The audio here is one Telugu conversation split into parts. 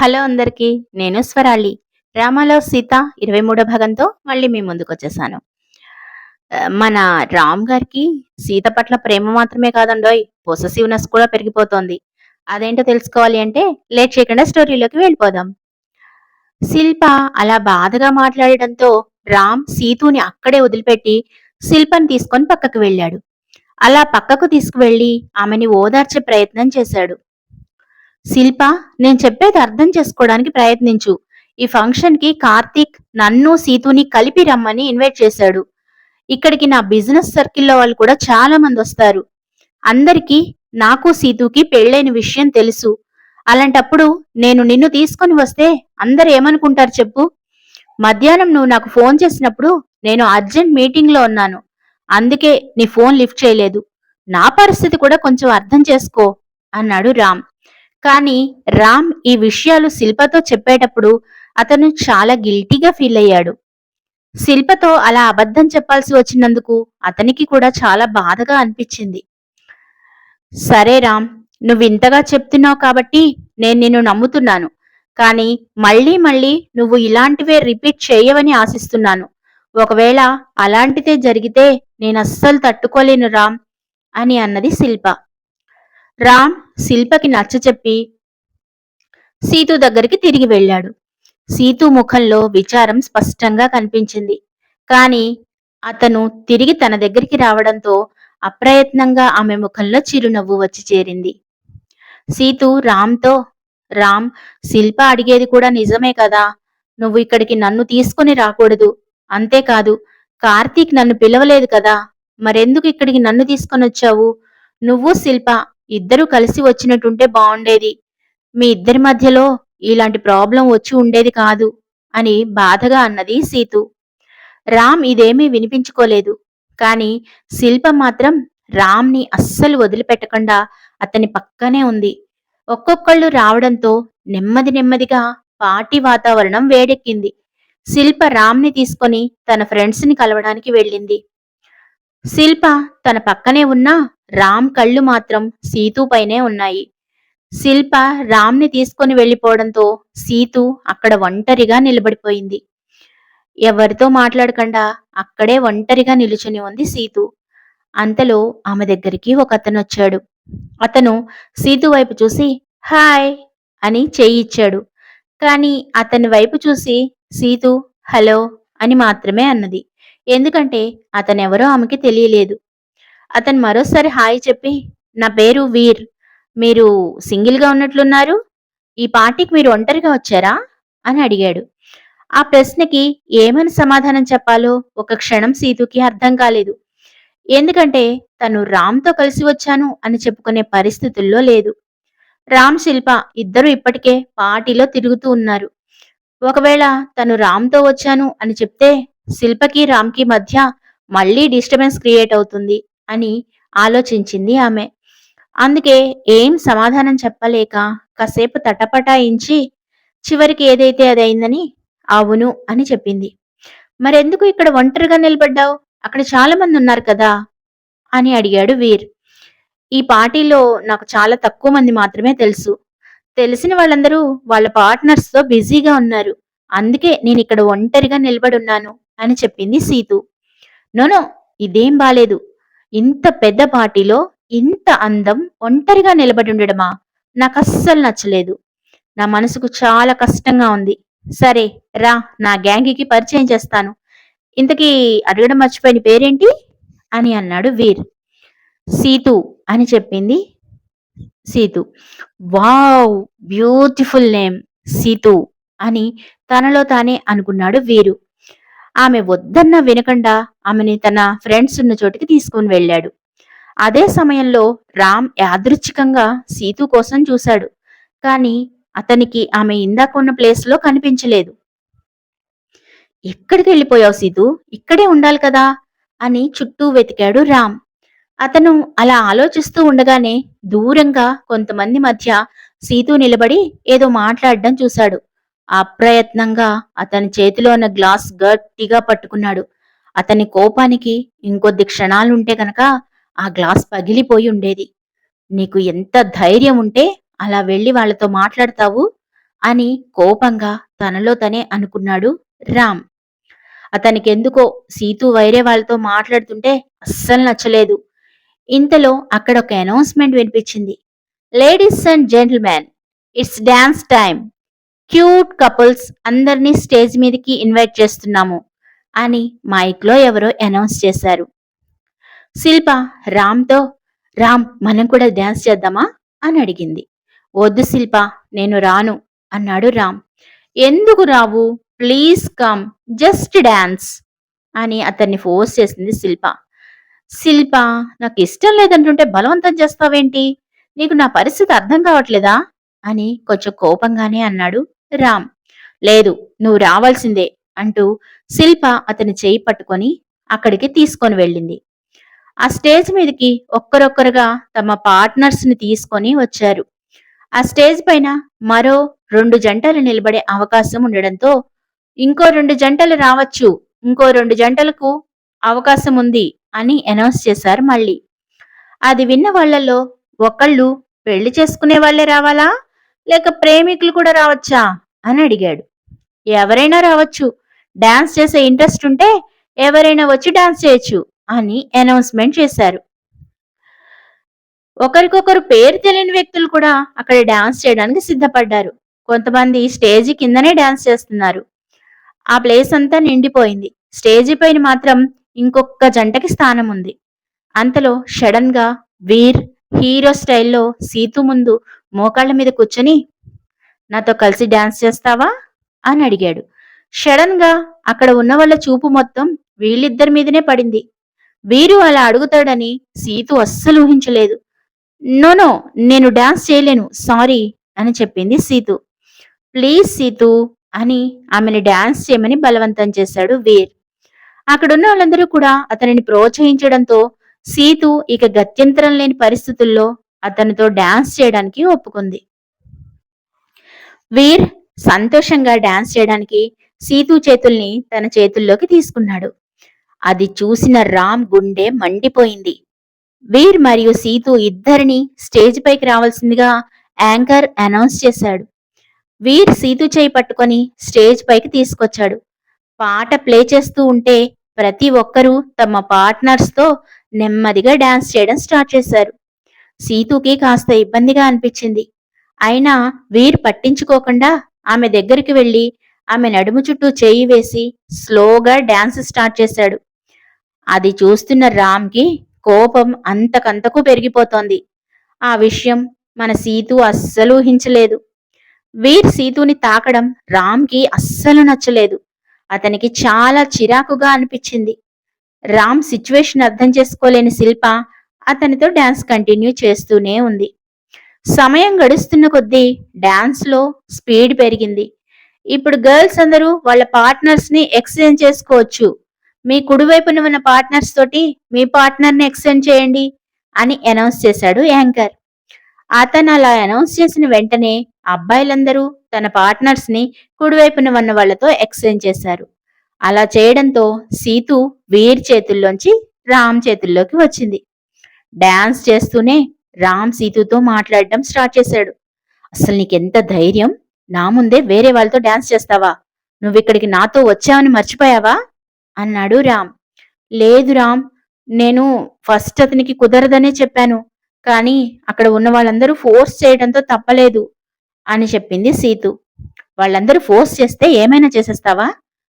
హలో అందరికీ నేను స్వరాళి. రామాలో సీత ఇరవై మూడో భాగంతో మళ్ళీ మీ ముందుకు వచ్చేసాను మన రామ్ గారికి సీత పట్ల ప్రేమ మాత్రమే కాదండోయ్ పొసెసివ్నెస్ కూడా పెరిగిపోతోంది. అదేంటో తెలుసుకోవాలి అంటే లేట్ చేయకుండా స్టోరీలోకి వెళ్ళిపోదాం. శిల్ప అలా బాధగా మాట్లాడడంతో రామ్ సీతుని అక్కడే వదిలిపెట్టి శిల్పని తీసుకొని పక్కకు వెళ్ళాడు. అలా పక్కకు తీసుకువెళ్ళి ఆమెని ఓదార్చే ప్రయత్నం చేశాడు. శిల్ప నేను చెప్పేది అర్థం చేసుకోవడానికి ప్రయత్నించు. ఈ ఫంక్షన్కి కార్తీక్ నన్ను సీతుని కలిపి రమ్మని ఇన్వైట్ చేశాడు. ఇక్కడికి నా బిజినెస్ సర్కిల్లో వాళ్ళు కూడా చాలా మంది వస్తారు. అందరికీ నాకు సీతుకి పెళ్ళైన విషయం తెలుసు. అలాంటప్పుడు నేను నిన్ను తీసుకొని వస్తే అందరు ఏమనుకుంటారు చెప్పు. మధ్యాహ్నం నువ్వు నాకు ఫోన్ చేసినప్పుడు నేను అర్జెంట్ మీటింగ్లో ఉన్నాను. అందుకే నీ ఫోన్ లిఫ్ట్ చేయలేదు. నా పరిస్థితి కూడా కొంచెం అర్థం చేసుకో అన్నాడు రామ్. కానీ రామ్ ఈ విషయాలు శిల్పతో చెప్పేటప్పుడు అతను చాలా గిల్టీగా ఫీల్ అయ్యాడు. శిల్పతో అలా అబద్ధం చెప్పాల్సి వచ్చినందుకు అతనికి కూడా చాలా బాధగా అనిపించింది. సరే రామ్ నువ్వు ఇంతగా చెప్తున్నావు కాబట్టి నేను నిన్ను నమ్ముతున్నాను. కానీ మళ్ళీ మళ్ళీ నువ్వు ఇలాంటివే రిపీట్ చేయవని ఆశిస్తున్నాను. ఒకవేళ అలాంటిదే జరిగితే నేను అస్సలు తట్టుకోలేను రామ్ అని అన్నది శిల్ప. రామ్ శిల్పకి నచ్చచెప్పి సీతు దగ్గరికి తిరిగి వెళ్ళాడు. సీతు ముఖంలో విచారం స్పష్టంగా కనిపించింది. కాని అతను తిరిగి తన దగ్గరికి రావడంతో అప్రయత్నంగా ఆమె ముఖంలో చిరునవ్వు వచ్చి చేరింది. సీతు రామ్తో రామ్ శిల్ప అడిగేది కూడా నిజమే కదా? నువ్వు ఇక్కడికి నన్ను తీసుకుని రాకూడదు. అంతేకాదు కార్తీక్ నన్ను పిలవలేదు కదా? మరెందుకు ఇక్కడికి నన్ను తీసుకొని వచ్చావు నువ్వు శిల్ప ఇద్దరూ కలిసి వచ్చినట్టుంటే బాగుండేది మీ ఇద్దరి మధ్యలో ఇలాంటి ప్రాబ్లం వచ్చి ఉండేది కాదు అని బాధగా అన్నది సీతు. రామ్ ఇదేమీ వినిపించుకోలేదు. కానీ శిల్ప మాత్రం రామ్ని అస్సలు వదిలిపెట్టకుండా అతని పక్కనే ఉంది. ఒక్కొక్కళ్ళు రావడంతో నెమ్మది నెమ్మదిగా పార్టీ వాతావరణం వేడెక్కింది. శిల్ప రామ్ని తీసుకొని తన ఫ్రెండ్స్ని కలవడానికి వెళ్ళింది. శిల్ప తన పక్కనే ఉన్న రామ్ కళ్ళు మాత్రం సీతు పైనే ఉన్నాయి. శిల్ప రామ్ని తీసుకొని వెళ్ళిపోవడంతో సీతు అక్కడ ఒంటరిగా నిలబడిపోయింది. ఎవరితో మాట్లాడకుండా అక్కడే ఒంటరిగా నిలుచుని ఉంది సీతు. అంతలో ఆమె దగ్గరికి ఒక అతను వచ్చాడు. అతను సీతు వైపు చూసి హాయ్ అని చేయి ఇచ్చాడు. కానీ అతని వైపు చూసి సీతు హలో అని మాత్రమే అన్నది. ఎందుకంటే అతనెవరో ఆమెకి తెలియలేదు. అతను మరోసారి హాయ్ చెప్పి నా పేరు వీర్. మీరు సింగిల్గా ఉన్నట్లున్నారు. ఈ పార్టీకి మీరు ఒంటరిగా వచ్చారా? అని అడిగాడు. ఆ ప్రశ్నకి ఏమని సమాధానం చెప్పాలో ఒక క్షణం సీతుకి అర్థం కాలేదు. ఎందుకంటే తను రామ్తో కలిసి వచ్చాను అని చెప్పుకునే పరిస్థితుల్లో లేదు. రామ్ శిల్ప ఇద్దరు ఇప్పటికే పార్టీలో తిరుగుతూ ఉన్నారు. ఒకవేళ తను రామ్తో వచ్చాను అని చెప్తే శిల్పకి రామ్కి మధ్య మళ్ళీ డిస్టర్బెన్స్ క్రియేట్ అవుతుంది. అని ఆలోచించింది ఆమె. అందుకే ఏం సమాధానం చెప్పలేక కాసేపు తటపటాయించి చివరికి ఏదైతే అది అయిందని అవును అని చెప్పింది. మరెందుకు ఇక్కడ ఒంటరిగా నిలబడ్డావు? అక్కడ చాలా మంది ఉన్నారు కదా? అని అడిగాడు వీర్. ఈ పార్టీలో నాకు చాలా తక్కువ మంది మాత్రమే తెలుసు. తెలిసిన వాళ్ళందరూ వాళ్ళ పార్ట్నర్స్తో బిజీగా ఉన్నారు. అందుకే నేను ఇక్కడ ఒంటరిగా నిలబడున్నాను అని చెప్పింది సీతు. నోనో ఇదేం బాలేదు. ఇంత పెద్ద పార్టీలో ఇంత అందం ఒంటరిగా నిలబడి ఉండడమా? నాకు అస్సలు నచ్చలేదు. నా మనసుకు చాలా కష్టంగా ఉంది. సరే రా నా గ్యాంగికి పరిచయం చేస్తాను. ఇంతకీ అడగడం మర్చిపోయిన పేరేంటి? అని అన్నాడు వీర్. సీతు అని చెప్పింది Seethu. Wow beautiful name Seethu అని తనలో తానే అనుకున్నాడు వీరు. ఆమె వద్దన్న వినకుండా ఆమెని తన ఫ్రెండ్స్ ఉన్న చోటికి తీసుకుని వెళ్ళాడు. అదే సమయంలో రామ్ యాదృచ్ఛికంగా సీతు కోసం చూశాడు. కానీ అతనికి ఆమె ఇందాక ఉన్న ప్లేస్లో కనిపించలేదు. ఎక్కడికి వెళ్ళిపోయావు సీతు? ఇక్కడే ఉండాలి కదా? అని చుట్టూ వెతికాడు రామ్. అతను అలా ఆలోచిస్తూ ఉండగానే దూరంగా కొంతమంది మధ్య సీతు నిలబడి ఏదో మాట్లాడడం చూశాడు. అప్రయత్నంగా అతని చేతిలో ఉన్న గ్లాస్ గట్టిగా పట్టుకున్నాడు. అతని కోపానికి ఇంకొద్ది క్షణాలుంటే గనక ఆ గ్లాస్ పగిలిపోయి ఉండేది. నీకు ఎంత ధైర్యం ఉంటే అలా వెళ్ళి వాళ్ళతో మాట్లాడతావు? అని కోపంగా తనలో తనే అనుకున్నాడు రామ్. అతనికెందుకో సీతు వేరే వాళ్ళతో మాట్లాడుతుంటే అస్సలు నచ్చలేదు. ఇంతలో అక్కడ ఒక అనౌన్స్మెంట్ వినిపించింది. Ladies and gentlemen it's dance time cute couples అందరినీ స్టేజ్ మీదకి ఇన్వైట్ చేస్తున్నాము అని మైక్లో ఎవరో అనౌన్స్ చేశారు. శిల్ప రామ్తో రామ్ మనం కూడా డాన్స్ చేద్దామా? అని అడిగింది. వద్దు శిల్ప నేను రాను అన్నాడు రామ్. ఎందుకు రావు? ప్లీజ్ కమ్ జస్ట్ డ్యాన్స్ అని అతన్ని ఫోర్స్ చేసింది శిల్ప. శిల్ప నాకు ఇష్టం లేదంటుంటే బలవంతం చేస్తావేంటి? నీకు నా పరిస్థితి అర్థం కావట్లేదా? అని కొంచెం కోపంగానే అన్నాడు రామ్. లేదు నువ్వు రావాల్సిందే అంటూ శిల్ప అతని చేయి పట్టుకొని అక్కడికి తీసుకొని వెళ్ళింది. ఆ స్టేజ్ మీదకి ఒక్కరొక్కరుగా తమ పార్ట్నర్స్ని తీసుకొని వచ్చారు. ఆ స్టేజ్ పైన మరో రెండు జంటలు నిలబడే అవకాశం ఉండడంతో ఇంకో రెండు జంటలు రావచ్చు ఇంకో రెండు జంటలకు అవకాశం ఉంది అని అనౌన్స్ చేశారు మళ్ళీ. అది విన్న వాళ్ళలో ఒకళ్ళు పెళ్ళి చేసుకునే వాళ్ళే రావాలా? లేక ప్రేమికులు కూడా రావచ్చా? అని అడిగాడు. ఎవరైనా రావచ్చు. డాన్స్ చేసే ఇంట్రెస్ట్ ఉంటే ఎవరైనా వచ్చి డాన్స్ చేయొచ్చు అని అనౌన్స్మెంట్ చేశారు. ఒకరికొకరు పేరు తెలియని వ్యక్తులు కూడా అక్కడ డాన్స్ చేయడానికి సిద్ధపడ్డారు. కొంతమంది స్టేజి కిందనే డాన్స్ చేస్తున్నారు. ఆ ప్లేస్ అంతా నిండిపోయింది. స్టేజి పైన మాత్రం ఇంకొక జంటకి స్థానం ఉంది. అంతలో సడన్గా వీర్ హీరో స్టైల్లో సీతు ముందు మోకాళ్ళ మీద కూర్చొని నాతో కలిసి డాన్స్ చేస్తావా? అని అడిగాడు. సడన్గా అక్కడ ఉన్న వాళ్ళ చూపు మొత్తం వీళ్ళిద్దరి మీదనే పడింది. వీరు అలా అడుగుతాడని సీతు అస్సలు ఊహించలేదు. నోనో నేను డాన్స్ చేయలేను సారీ అని చెప్పింది సీతు. ప్లీజ్ సీతు అని ఆమెను డాన్స్ చేయమని బలవంతం చేశాడు వీర్. అక్కడున్న వాళ్ళందరూ కూడా అతనిని ప్రోత్సహించడంతో సీతు ఇక గత్యంతరం లేని పరిస్థితుల్లో అతనితో డాన్స్ చేయడానికి ఒప్పుకుంది. వీర్ సంతోషంగా డాన్స్ చేయడానికి సీతు చేతుల్ని తన చేతుల్లోకి తీసుకున్నాడు. అది చూసిన రామ్ గుండె మండిపోయింది. వీర్ మరియు సీతు ఇద్దరిని స్టేజ్ పైకి రావాల్సిందిగా యాంకర్ అనౌన్స్ చేశాడు. వీర్ సీతు చేయి పట్టుకొని స్టేజ్ పైకి తీసుకొచ్చాడు. పాట ప్లే చేస్తూ ఉంటే ప్రతి ఒక్కరూ తమ పార్ట్నర్స్తో నెమ్మదిగా డాన్స్ చేయడం స్టార్ట్ చేశారు. సీతుకి కాస్త ఇబ్బందిగా అనిపించింది. అయినా వీర్ పట్టించుకోకుండా ఆమె దగ్గరికి వెళ్ళి ఆమె నడుము చుట్టూ చేయి వేసి స్లోగా డాన్స్ స్టార్ట్ చేశాడు. అది చూస్తున్న రామ్కి కోపం అంతకంతకు పెరిగిపోతోంది. ఆ విషయం మన సీతు అస్సలు ఊహించలేదు. వీర్ సీతుని తాకడం రామ్కి అస్సలు నచ్చలేదు. అతనికి చాలా చిరాకుగా అనిపించింది. రామ్ సిచ్యువేషన్ అర్థం చేసుకోలేని శిల్ప అతనితో డాన్స్ కంటిన్యూ చేస్తూనే ఉంది. సమయం గడుస్తున్న కొద్దీ డ్యాన్స్లో లో స్పీడ్ పెరిగింది. ఇప్పుడు గర్ల్స్ అందరూ వాళ్ళ పార్ట్నర్స్ని ఎక్స్చేంజ్ చేసుకోవచ్చు. మీ కుడివైపున ఉన్న పార్ట్నర్స్ తోటి మీ పార్ట్నర్ని ఎక్స్చేంజ్ చేయండి అని అనౌన్స్ చేశాడు యాంకర్. అతను అలా అనౌన్స్ చేసిన వెంటనే అబ్బాయిలందరూ తన పార్ట్నర్స్ని కుడివైపున ఉన్న వాళ్ళతో ఎక్స్చేంజ్ చేశారు. అలా చేయడంతో సీతు వీర్ చేతుల్లోంచి రామ్ చేతుల్లోకి వచ్చింది. డాన్స్ చేస్తూనే రామ్ సీతుతో మాట్లాడడం స్టార్ట్ చేశాడు. అసలు నీకెంత ధైర్యం? నా ముందే వేరే వాళ్ళతో డాన్స్ చేస్తావా? నువ్విక్కడికి నాతో వచ్చావని మర్చిపోయావా? అన్నాడు రామ్. లేదు రామ్ నేను ఫస్ట్ అతనికి కుదరదనే చెప్పాను కానీ అక్కడ ఉన్న వాళ్ళందరూ ఫోర్స్ చేయడంతో తప్పలేదు అని చెప్పింది సీతు. వాళ్ళందరూ ఫోర్స్ చేస్తే ఏమైనా చేసేస్తావా?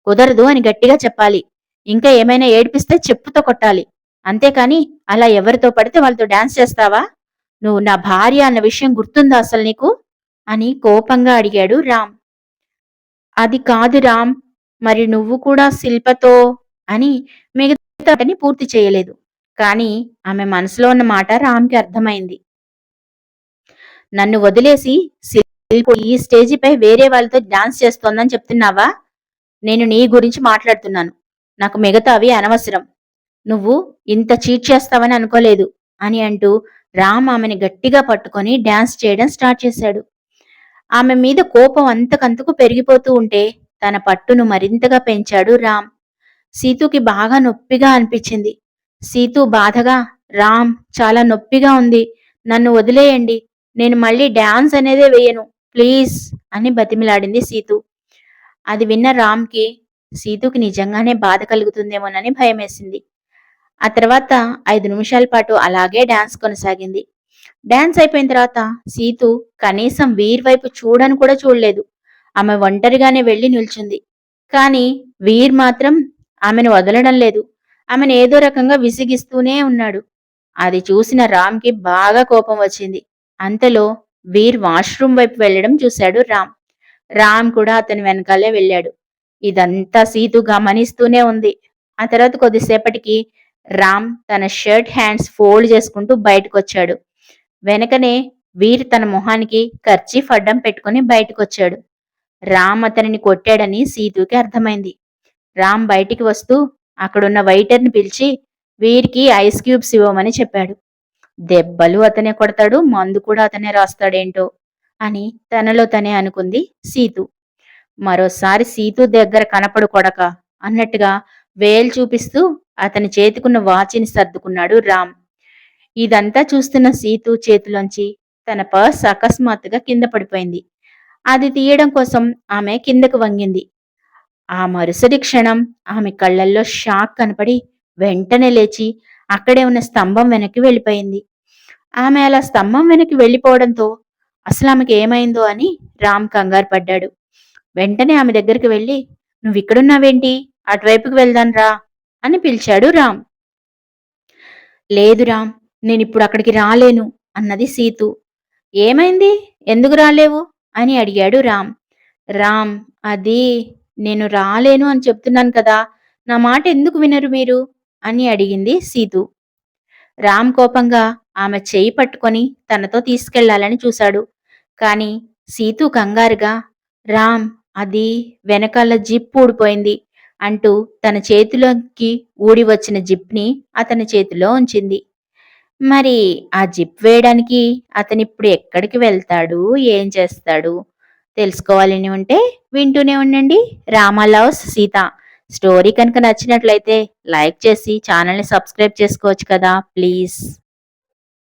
కుదరదు అని గట్టిగా చెప్పాలి. ఇంకా ఏమైనా ఏడిపిస్తే చెప్పుతో కొట్టాలి. అంతేకాని అలా ఎవరితో పడితే వాళ్ళతో డాన్స్ చేస్తావా? నువ్వు నా భార్య అన్న విషయం గుర్తుందా అసలు నీకు? అని కోపంగా అడిగాడు రామ్. అది కాదు రామ్ మరి నువ్వు కూడా శిల్పతో అని మిగతాని పూర్తి చేయలేదు. కానీ ఆమె మనసులో ఉన్న మాట రామ్కి అర్థమైంది. నన్ను వదిలేసి శిల్ప ఈ స్టేజిపై వేరే వాళ్ళతో డాన్స్ చేస్తోందని చెప్తున్నావా? నేను నీ గురించి మాట్లాడుతున్నాను. నాకు మిగతావి అనవసరం. నువ్వు ఇంత చీట్ చేస్తావని అనుకోలేదు అని అంటూ రామ్ ఆమెని గట్టిగా పట్టుకొని డాన్స్ చేయడం స్టార్ట్ చేశాడు. ఆమె మీద కోపం అంతకంతకు పెరిగిపోతూ ఉంటే తన పట్టును మరింతగా పెంచాడు రామ్. సీతుకి బాగా నొప్పిగా అనిపించింది. సీతు బాధగా రామ్ చాలా నొప్పిగా ఉంది. నన్ను వదిలేయండి. నేను మళ్ళీ డాన్స్ అనేదే వేయను. ప్లీజ్ అని బతిమిలాడింది సీతు. అది విన్న రామ్కి సీతుకి నిజంగానే బాధ కలుగుతుందేమోనని భయమేసింది. ఆ తర్వాత ఐదు నిమిషాల పాటు అలాగే డాన్స్ కొనసాగింది. డాన్స్ అయిపోయిన తర్వాత సీతు కనీసం వీర్ వైపు చూడని కూడా చూడలేదు. ఆమె ఒంటరిగానే వెళ్ళి నిల్చుంది. కానీ వీర్ మాత్రం ఆమెను వదలడం లేదు. ఆమెను ఏదో రకంగా విసిగిస్తూనే ఉన్నాడు. అది చూసిన రామ్కి బాగా కోపం వచ్చింది. అంతలో వీర్ వాష్రూమ్ వైపు వెళ్ళడం చూశాడు రామ్. రామ్ కూడా అతని వెనకాలే వెళ్ళాడు. ఇదంతా సీతు గమనిస్తూనే ఉంది. ఆ తర్వాత కొద్దిసేపటికి రామ్ తన షర్ట్ హ్యాండ్స్ ఫోల్డ్ చేసుకుంటూ బయటకు వచ్చాడు వెనకనే వీర్ తన మొహానికి కర్చీఫ్ అడ్డం పెట్టుకుని బయటకు వచ్చాడు రామ్ అతనిని కొట్టాడని సీతుకి అర్థమైంది. రామ్ బయటికి వస్తూ అక్కడున్న వైటర్ని పిలిచి వీరికి ఐస్ క్యూబ్స్ ఇవ్వమని చెప్పాడు. దెబ్బలు అతనే కొడతాడు మందు కూడా అతనే రాస్తాడేంటో అని తనలో తనే అనుకుంది సీతు. మరోసారి సీతు దగ్గర కనపడు కొడక అన్నట్టుగా వేలు చూపిస్తూ అతని చేతికున్న వాచిని సర్దుకున్నాడు రామ్. ఇదంతా చూస్తున్న సీతు చేతిలోంచి తన పర్స్ అకస్మాత్తుగా కింద పడిపోయింది. అది తీయడం కోసం ఆమె కిందకు వంగింది. ఆ మరుసటి క్షణం ఆమె కళ్ళల్లో షాక్ కనపడి వెంటనే లేచి అక్కడే ఉన్న స్తంభం వెనక్కి వెళ్ళిపోయింది. ఆమె అలా స్తంభం వెనక్కి వెళ్ళిపోవడంతో అసలు ఆమెకి ఏమైందో అని రామ్ కంగారు పడ్డాడు. వెంటనే ఆమె దగ్గరికి వెళ్ళి నువ్వు ఇక్కడున్నావేంటి? అటువైపుకి వెళ్దాం రా అని పిలిచాడు రామ్. లేదు రామ్ నేనిప్పుడు అక్కడికి రాలేను అన్నది సీతు. ఏమైంది? ఎందుకు రాలేవు? అని అడిగాడు రామ్. రామ్ అది నేను రాలేను అని చెప్తున్నాను కదా నా మాట ఎందుకు వినరు మీరు? అని అడిగింది సీతు. రామ్ కోపంగా ఆమె చేయి పట్టుకొని తనతో తీసుకెళ్ళాలని చూశాడు. కాని సీతు కంగారుగా రామ్ అది వెనకాల జిప్ ఊడిపోయింది. అంటూ తన చేతిలోకి ఊడి వచ్చిన జిప్ని అతని చేతిలో ఉంచింది. మరి ఆ జిప్ వేయడానికి అతనిప్పుడు ఎక్కడికి వెళ్తాడు? ఏం చేస్తాడు? తెలుసుకోవాలని ఉంటే వింటూనే ఉండండి. రామా లవ్స్ సీత. స్టోరీ కనుక నచ్చినట్లయితే లైక్ చేసి ఛానల్ని సబ్స్క్రైబ్ చేసుకోవచ్చు కదా ప్లీజ్.